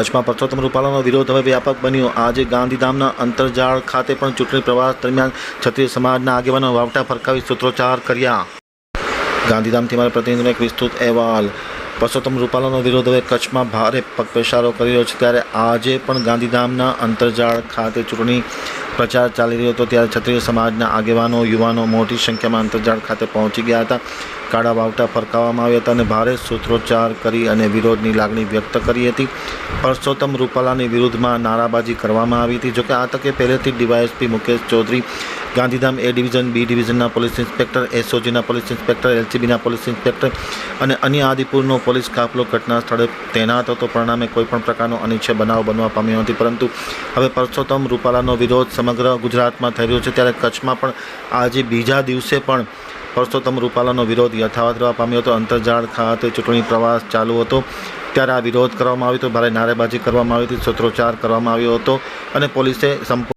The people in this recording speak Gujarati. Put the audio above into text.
કચ્છમાં પરસોત્તમ રૂપાલાનો વિરોધ હવે વ્યાપક બન્યો. આજે ગાંધીધામના અંતરજાળ ખાતે પણ ચૂંટણી પ્રવાસ દરમિયાન ક્ષત્રિય સમાજના આગેવાનો વાવટા ફરકાવી સૂત્રોચ્ચાર કર્યા. ગાંધીધામથી મારા પ્રતિનિધિનો એક વિસ્તૃત અહેવાલ. પરસોત્તમ રૂપાલાનો વિરોધ હવે કચ્છમાં ભારે પગપેસારો કરી રહ્યો છે. ત્યારે આજે પણ ગાંધીધામના અંતરજાળ ખાતે ચૂંટણી પ્રચાર ચાલી રહ્યો હતો. ત્યારે ક્ષત્રિય સમાજના આગેવાનો, યુવાનો મોટી સંખ્યામાં અંતરજાળ ખાતે પહોંચી ગયા હતા. કાળા વાવટા ફરકાવવામાં આવ્યા હતા અને ભારે સૂત્રોચ્ચાર કરી અને વિરોધની લાગણી વ્યક્ત કરી હતી. પરસોત્તમ રૂપાલાની વિરુદ્ધમાં નારાબાજી કરવામાં આવી હતી. જોકે આ તકે પહેલેથી DYSP Mukesh Chaudhary Gandhidham A division, B ડિવિઝનના police inspector, એસઓજીના પોલીસ ઇન્સ્પેક્ટર, એલસીબીના પોલીસ ઇન્સ્પેક્ટર અને અન્ય આદિપુરનો પોલીસ કાફલો ઘટના સ્થળે તૈનાત હતો. પરિણામે કોઈપણ પ્રકારનો અનિચ્છ બનાવ બનવા પામ્યો નથી. પરંતુ હવે પરસોત્તમ રૂપાલાનો વિરોધ સમગ્ર ગુજરાતમાં થઈ રહ્યો છે. ત્યારે કચ્છમાં પણ આજે બીજા દિવસે પણ પરસોત્તમ રૂપાલાનો વિરોધ યથાવત રહેવા પામ્યો હતો. અંતરજાળ ખાતે ચૂંટણી પ્રવાસ ચાલુ હતો. ત્યારે આ વિરોધ કરવામાં આવ્યો હતો. ભારે નારેબાજી કરવામાં આવી હતી. સૂત્રોચ્ચાર કરવામાં આવ્યો હતો અને પોલીસે સંપૂર્ણ